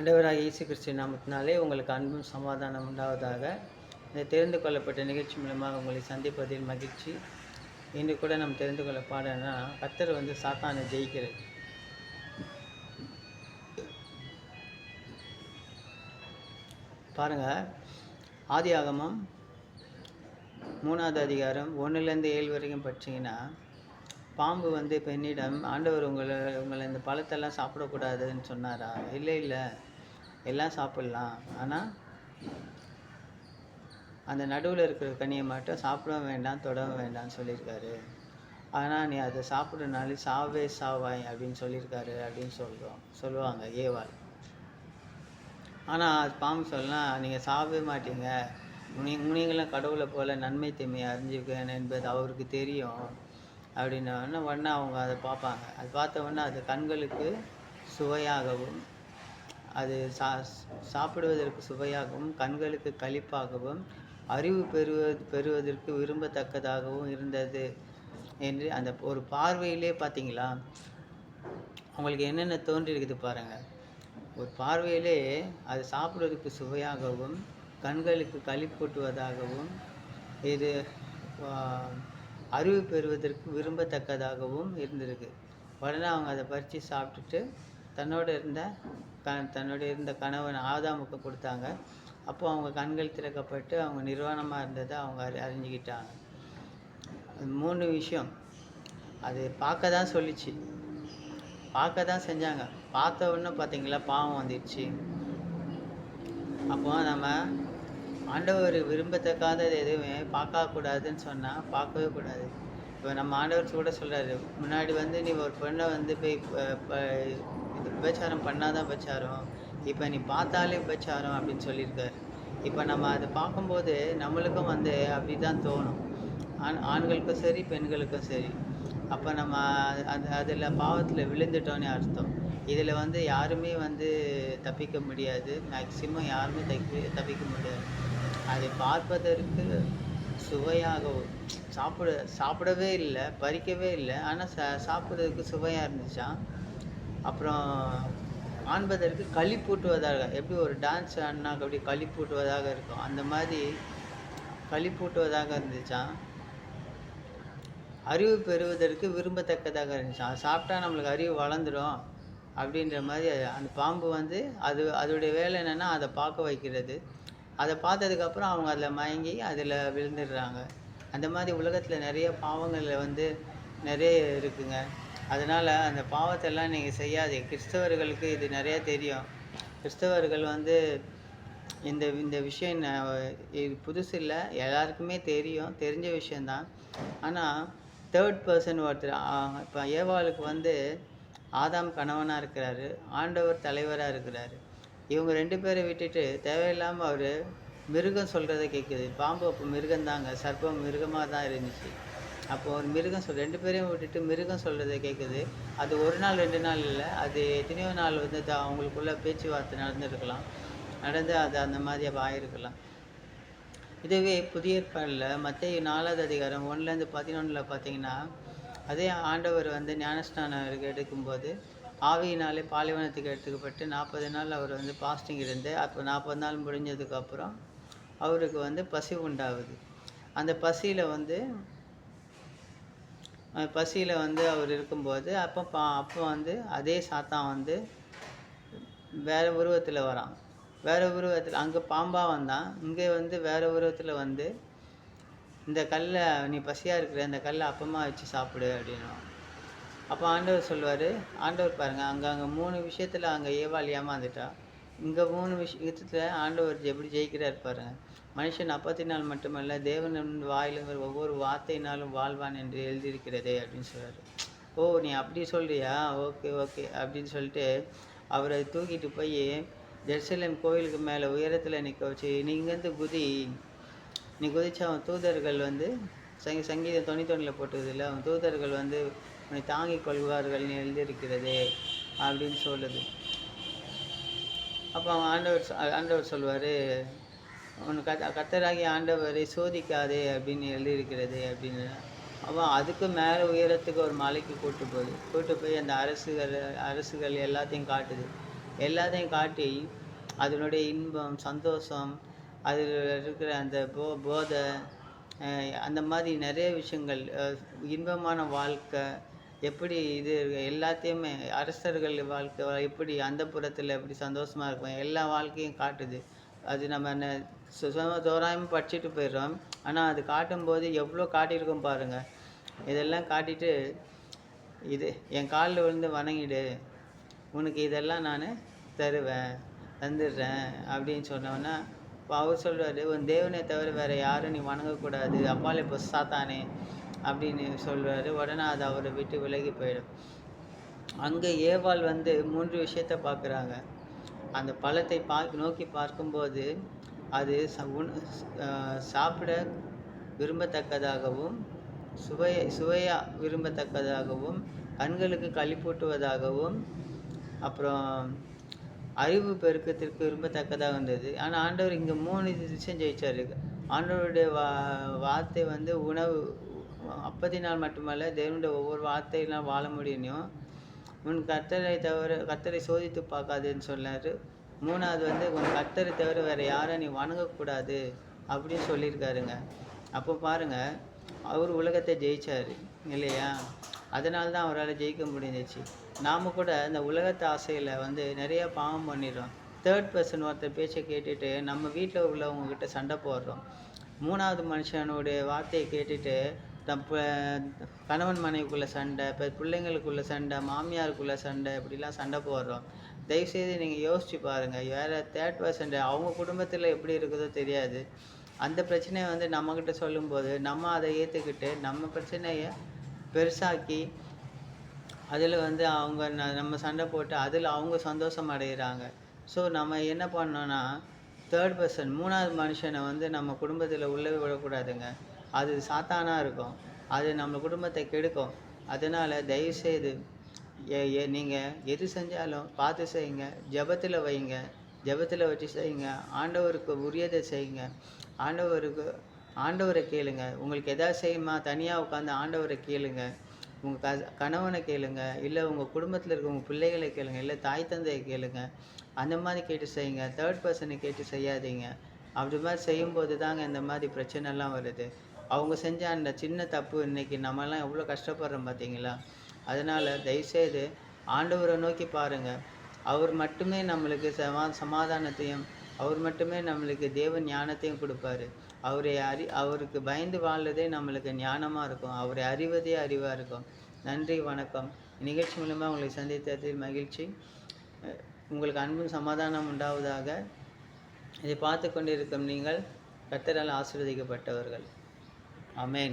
ஆண்டவராக இயேசு கிறிஸ்து நாமத்தினாலே உங்களுக்கு அன்பும் சமாதானம் உண்டாவதாக. இந்த தெரிந்து கொள்ளப்பட்ட நிகழ்ச்சி மூலமாக உங்களை சந்திப்பதில் மகிழ்ச்சி. இன்று கூட நம்ம தெரிந்து கொள்ள பாடனா கத்தர் வந்து சாத்தானை ஜெயிக்கிறது பாருங்கள் ஆதி ஆகமம் மூணாவது அதிகாரம் ஒன்றுலேருந்து ஏழு வரைக்கும் படிச்சிங்கன்னா பாம்பு வந்து பெண்ணிடம் ஆண்டவர் உங்களை உங்களை இந்த பழத்தெல்லாம் சாப்பிடக்கூடாதுன்னு சொன்னாரா? இல்லை இல்லை. எல்லாம் சாப்பிட்லாம். ஆனால் அந்த நடுவில் இருக்கிற கனியை மட்டும் சாப்பிடவும் வேண்டாம் தொடவும் வேண்டாம்னு சொல்லியிருக்காரு. ஆனால் நீ அதை சாப்பிட்றனால சாவே சாவாய் அப்படின்னு சொல்லியிருக்காரு அப்படின்னு சொல்கிறோம் சொல்லுவாங்க ஏவாள். ஆனால் பாம்பு சொல்லலாம் நீங்கள் சாவே மாட்டீங்க. நீ நீங்களும் கடவுளை போல நன்மை தீமையை அறிஞ்சுக்கணும் என்பது அவருக்கு தெரியும். அப்படின்ன உடனே உடனே அவங்க அதை பார்ப்பாங்க. அது பார்த்த உடனே அது கண்களுக்கு சுவையாகவும் அது சா சாப்பிடுவதற்கு சுவையாகவும் கண்களுக்கு களிப்பாகவும் அறிவு பெறுவது பெறுவதற்கு விரும்பத்தக்கதாகவும் இருந்தது என்று அந்த ஒரு பார்வையிலே பார்த்தீங்களா? அவங்களுக்கு என்னென்ன தோன்றியிருக்குது பாருங்கள் ஒரு பார்வையிலே அது சாப்பிடுவதற்கு சுவையாகவும் கண்களுக்கு களிப்பூட்டுவதாகவும் இது அறிவு பெறுவதற்கு விரும்பத்தக்கதாகவும் இருந்திருக்கு. உடனே அவங்க அதை பறித்து சாப்பிட்டுட்டு தன்னோட இருந்த க தன்னுடைய இருந்த கணவன் ஆதாமுக்கு கொடுத்தாங்க. அப்போ அவங்க கண்கள் திறக்கப்பட்டு அவங்க நிர்வாணமாக இருந்ததை அவங்க அறி அறிஞ்சுக்கிட்டாங்க. மூணு விஷயம். அது பார்க்க தான் சொல்லிச்சு. பார்க்க தான் செஞ்சாங்க. பார்த்த உடனே பார்த்தீங்களா பாவம் வந்துடுச்சு. அப்போ நம்ம ஆண்டவர் விரும்பத்தக்காதது எதுவுமே பார்க்கக்கூடாதுன்னு சொன்னால் பார்க்கவே கூடாது. இப்போ நம்ம ஆண்டவர் கூட சொல்கிறாரு முன்னாடி வந்து நீ ஒரு பெண்ணை வந்து போய் ப- விபச்சாரம் பண்ணாதான் விபச்சாரம். இப்போ நீ பார்த்தாலே விபச்சாரம் அப்படின்னு சொல்லியிருக்காரு. இப்போ நம்ம அதை பார்க்கும்போது நம்மளுக்கும் வந்து அப்படி தான் தோணும். ஆண் ஆண்களுக்கும் சரி பெண்களுக்கும் சரி. அப்போ நம்ம அது அதில் பாவத்தில் விழுந்துட்டோன்னே அர்த்தம். இதில் வந்து யாருமே வந்து தப்பிக்க முடியாது. மேக்சிமம் யாருமே தப்பி தப்பிக்க முடியாது. அதை பார்ப்பதற்கு சுவையாகவும் சாப்பிட சாப்பிடவே இல்லை பறிக்கவே இல்லை. ஆனால் ச சாப்பிட்றதுக்கு சுவையாக இருந்துச்சான் அப்புறம் காண்பதற்கு களி பூட்டுவதாக எப்படி ஒரு டான்ஸ் ஆடினாக்க அப்படி களி பூட்டுவதாக இருக்கும் அந்த மாதிரி களி பூட்டுவதாக இருந்துச்சான் அறிவு பெறுவதற்கு விரும்பத்தக்கதாக இருந்துச்சு? அது சாப்பிட்டா நம்மளுக்கு அறிவு வளர்ந்துடும் அப்படின்ற மாதிரி அந்த பாம்பு வந்து அது அதோடைய வேலை என்னென்னா அதை பார்க்க வைக்கிறது. அதை பார்த்ததுக்கப்புறம் அவங்க அதில் மயங்கி அதில் விழுந்துடுறாங்க. அந்த மாதிரி உலகத்தில் நிறைய பாவங்கள் வந்து நிறைய இருக்குங்க. அதனால் அந்த பாவத்தெல்லாம் நீங்கள் செய்யாதீங்க கிறிஸ்தவர்களுக்கு இது நிறைய தெரியும். கிறிஸ்தவர்கள் வந்து இந்த இந்த விஷயம் இது புதுசு இல்லை. எல்லாருக்குமே தெரியும். தெரிஞ்ச விஷயந்தான் ஆனால் தேர்ட் பர்சன் ஒருத்தர் இப்போ ஏவாளுக்கு வந்து ஆதாம் கணவனாக இருக்கிறாரு. ஆண்டவர் தலைவராக இருக்கிறாரு. இவங்க ரெண்டு பேரை விட்டுட்டு தேவையில்லாமல் அவர் மிருகம் சொல்கிறத கேட்குது பாம்பு அப்போ மிருகந்தாங்க சர்ப்பம் மிருகமாக தான் இருந்துச்சு. அப்போ ஒரு மிருகம் சொல் ரெண்டு பேரையும் விட்டுட்டு மிருகம் சொல்கிறத கேட்குது அது ஒரு நாள் ரெண்டு நாள் இல்லை. அது எத்தனையோ நாள் வந்து அது அவங்களுக்குள்ள பேச்சுவார்த்தை நடந்திருக்கலாம். நடந்து அது அந்த மாதிரி அப்போ ஆயிருக்கலாம். இதுவே புதிய ஏற்பாடில் மற்ற நாலாவது அதிகாரம் ஒன்றுலேருந்து பதினொன்றில் பார்த்தீங்கன்னா அதே ஆண்டவர் வந்து ஞானஸ்நானம் எடுக்கும்போது ஆவியினாலே பாலைவனத்துக்கு எடுத்துக்கப்பட்டு நாற்பது நாள் அவர் வந்து பாஸ்டிங் இருந்து அப்போ நாற்பது நாள் முடிஞ்சதுக்கப்புறம் அவருக்கு வந்து பசி உண்டாகுது. அந்த பசியில் வந்து பசியில் வந்து அவர் இருக்கும்போது அப்போ பா அப்போ வந்து அதே சாத்தான் வந்து வேறு உருவத்தில் வரான். வேறு உருவத்தில் அங்கே பாம்பாக வந்தான் இங்கே வந்து வேறு உருவத்தில் வந்து இந்த கல்லை நீ பசியாக இருக்கிற இந்த கல்லை அப்பமாக வச்சு சாப்பிடு அப்படின்னும் அப்போ ஆண்டவர் சொல்லுவார் ஆண்டவர் பாருங்கள் அங்கே அங்கே மூணு விஷயத்தில் அங்கே ஏவாள் ஏமாந்துட்டா. இங்கே மூணு விஷயத்தில் ஆண்டவர் எப்படி ஜெயிக்கிறார் பாருங்க. மனுஷன் அப்பத்தினால் மட்டுமல்ல தேவன் வாயிலுங்கிற ஒவ்வொரு வார்த்தையினாலும் வாழ்வான் என்று எழுதியிருக்கிறதே அப்படின்னு சொல்கிறார் ஓ நீ அப்படி சொல்கிறியா ஓகே ஓகே அப்படின்னு சொல்லிட்டு அவரை தூக்கிட்டு போய் ஜெருசலேம் கோயிலுக்கு மேலே உயரத்தில் நிற்க வச்சு நீ இங்கேருந்து குதி. நீ குதிச்சு அவன் தூதர்கள் வந்து சங்கி சங்கீதம் தொண்ணூத்தொன்னில் போட்டதில்ல அவன் தூதர்கள் வந்து உன்னை தாங்கிக் கொள்வார்கள் எழுதியிருக்கிறதே அப்படின்னு சொல்லுது. அப்போ ஆண்டவர் ஆண்டவர் சொல்வார் உன் கத் கத்தராகி ஆண்டவரை சோதிக்காதே அப்படின்னு எழுதியிருக்கிறது அப்படின்னு. அப்போ அதுக்கு மேலே உயரத்துக்கு ஒரு மலைக்கு கூட்டு போகுது கூட்டு போய் அந்த அரசுகள் அரசுகள் எல்லாத்தையும் காட்டுது. எல்லாத்தையும் காட்டி அதனுடைய இன்பம் சந்தோஷம் அதில் இருக்கிற அந்த போ போதை அந்த மாதிரி நிறைய விஷயங்கள் இன்பமான வாழ்க்கை எப்படி இது எல்லாத்தையுமே அரசர்கள் வாழ்க்கை எப்படி அந்த புறத்தில் எப்படி சந்தோஷமாக இருக்கும் எல்லா வாழ்க்கையும் காட்டுது. அது நம்ம என்ன சு- தோராயமாக படிச்சுட்டு போயிடுறோம். ஆனால் அது காட்டும்போது எவ்வளோ காட்டியிருக்கோம் பாருங்கள் இதெல்லாம் காட்டிட்டு இது என் காலில் விழுந்து வணங்கிடு. உனக்கு இதெல்லாம் நான் தருவேன் தந்துடுறேன் அப்படின்னு சொன்னோன்னா இப்போ அவர் சொல்கிறாரு உன் தேவனை தவிர வேறு யாரும் நீ வணங்கக்கூடாது. அப்பாலே இப்போ சாத்தானே. அப்படின்னு சொல்வார். உடனே அது அவரை விட்டு விலகி போயிடும். அங்கே ஏவாள் வந்து மூன்று விஷயத்தை பார்க்குறாங்க. அந்த பழத்தை பார்க்க நோக்கி பார்க்கும்போது அது ச உண் சாப்பிட விரும்பத்தக்கதாகவும் சுவை சுவையாக விரும்பத்தக்கதாகவும் கண்களுக்கு களிப்பூட்டுவதாகவும் அப்புறம் அறிவு பெருக்கத்திற்கு விரும்பத்தக்கதாக இருந்தது. ஆனால் ஆண்டவர் இங்கே மூணு விஷயம் ஜெயிச்சார். ஆண்டவருடைய வா வார்த்தை வந்து உணவு அப்பத்தினால் மட்டுமல்ல தேவனுடைய ஒவ்வொரு வார்த்தையெல்லாம் வாழ முடியும் உன் கர்த்தரை தவிர கர்த்தரை சோதித்து பார்க்காதுன்னு சொன்னார் மூணாவது வந்து உன் கர்த்தரை தவிர வேறு யாரை நீ வணங்கக்கூடாது அப்படின்னு சொல்லியிருக்காருங்க. அப்போ பாருங்க அவர் உலகத்தை ஜெயிச்சார் இல்லையா? அதனால தான் அவரால் ஜெயிக்க முடிஞ்சிச்சு. நாம் கூட இந்த உலகத்து ஆசையில் வந்து நிறையா பாவம் பண்ணிடுறோம். தேர்ட் பர்சன் ஒருத்தர் பேச்சை கேட்டுட்டு நம்ம வீட்டில் உள்ளவங்கக்கிட்ட சண்டை போடுறோம். மூணாவது மனுஷனுடைய வார்த்தையை கேட்டுட்டு தம் கணவன் மனைவிக்குள்ளே சண்டை இப்போ பிள்ளைங்களுக்குள்ள சண்டை மாமியாருக்குள்ள சண்டை இப்படிலாம் சண்டை போடுறோம். தயவுசெய்து நீங்கள் யோசிச்சு பாருங்கள் வேறு தேர்ட் பர்சன்ட் அவங்க குடும்பத்தில் எப்படி இருக்குதோ தெரியாது. அந்த பிரச்சனையை வந்து நம்மக்கிட்ட சொல்லும்போது நம்ம அதை ஏற்றுக்கிட்டு நம்ம பிரச்சனையை பெருசாக்கி அதில் வந்து அவங்க நம்ம சண்டை போட்டு அதில் அவங்க சந்தோஷம் அடைகிறாங்க ஸோ நம்ம என்ன பண்ணோன்னா தேர்ட் பர்சன் மூணாவது மனுஷனை வந்து நம்ம குடும்பத்தில் உள்ளே விடக்கூடாதுங்க. அது சாத்தானாக இருக்கும். அது நம்ம குடும்பத்தை கெடுக்கும். அதனால் தயவுசெய்து நீங்கள் எது செஞ்சாலும் பார்த்து செய்யுங்க. ஜெபத்தில் வைங்க ஜெபத்தில் வச்சு செய்யுங்க. ஆண்டவருக்கு உரியதை செய்யுங்க. ஆண்டவருக்கு ஆண்டவரை கேளுங்க. உங்களுக்கு எதாவது செய்யுமா? தனியாக உட்காந்து ஆண்டவரை கேளுங்க. உங்கள் க கணவனை கேளுங்க. இல்லை உங்கள் குடும்பத்தில் இருக்க உங்கள் பிள்ளைகளை கேளுங்க. இல்லை தாய் தந்தையை கேளுங்க. அந்த மாதிரி கேட்டு செய்யுங்க. தேர்ட் பர்சனை கேட்டு செய்யாதீங்க. அப்படி மாதிரி செய்யும்போது தாங்க இந்த மாதிரி பிரச்சனைலாம் வருது. அவங்க செஞ்ச அந்த சின்ன தப்பு இன்னைக்கு நம்மலாம் எவ்வளோ கஷ்டப்படுறோம் பார்த்தீங்களா? அதனால் தயவுசெய்து ஆண்டவரை நோக்கி பாருங்கள் அவர் மட்டுமே நம்மளுக்கு சமா சமாதானத்தையும் அவர் மட்டுமே நம்மளுக்கு தேவ ஞானத்தையும் கொடுப்பாரு. அவரை அறி அவருக்கு பயந்து வாழ்றதே நம்மளுக்கு ஞானமாக இருக்கும். அவரை அறிவதே அறிவாக இருக்கும். நன்றி வணக்கம். நிகழ்ச்சி மூலமாக உங்களை சந்தித்ததில் மகிழ்ச்சி. உங்களுக்கு அன்பும் சமாதானம் உண்டாவதாக இதை பார்த்து கொண்டிருக்கும் நீங்கள் கர்த்தரால் ஆசீர்வதிக்கப்பட்டவர்கள். Amén.